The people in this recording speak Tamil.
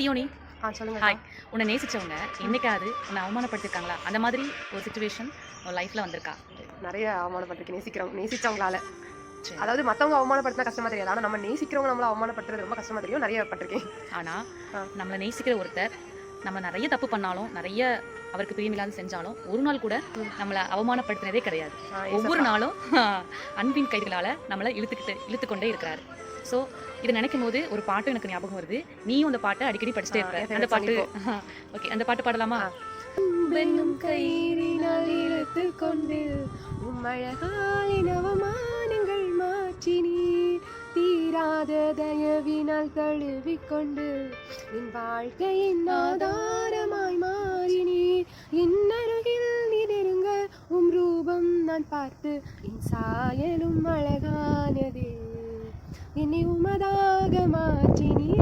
சியோனி ஆ சொல்லுங்க ஹாய் உன்னை நேசிச்சவங்க என்னைக்காவது உன்னை அவமானப்படுத்திருக்காங்களா? அந்த மாதிரி ஒரு சுச்சுவேஷன் உன் லைஃப்ல வந்திருக்கா? நிறைய அவமானப்பட்டிருக்கேன் நேசிக்கிறவங்க நேசிச்சவங்களால. அதாவது மத்தவங்க அவமானப்படுத்தினா கஷ்டமா தெரியாது. ஆனா நம்ம நேசிக்கிறவங்க நம்மள அவமானப்படுத்துறது ரொம்ப கஷ்டமா தெரியும். நிறைய பட்டிருக்கேன் ஆனா ஆ. நம்மளை நேசிக்கிற ஒருத்தர் நம்ம நிறைய தப்பு பண்ணாலும் நிறைய அவருக்கு பிரியமில்லாத செஞ்சாலும் ஒரு நாள் கூட. நம்மளை அவமானப்படுத்தினதே கிடையாது. ஒவ்வொரு. நாளும் அன்பின் கைகளால நம்மளை இழுத்துக்கிட்டு இழுத்துக்கொண்டே இருக்கிறாரு. ஸோ இதை நினைக்கும் போது ஒரு பாட்டு எனக்கு ஞாபகம் வருது. நீயும் அந்த பாட்டை அடிக்கடி படிச்சுட்டே என் அந்த பாட்டு ஓகே அந்த பாட்டு பாடலாமா? ஆ. வெண்ணும் கயிறினால் இழுத்து கொண்டு உம்மழகாலின் அவமானங்கள் மாற்றினீர் தீராத தயவினால் தழுவிக்கொண்டு என் வாழ்க்கையின் ஆதாரமாய் மாறினீர் இன்னருகில் நீ நெருங்க உம் ரூபம் நான் பார்த்து என் சாயலும் அழகானதே ನಿಮ್ಮದಾಗ ಮಾಚಿನಿ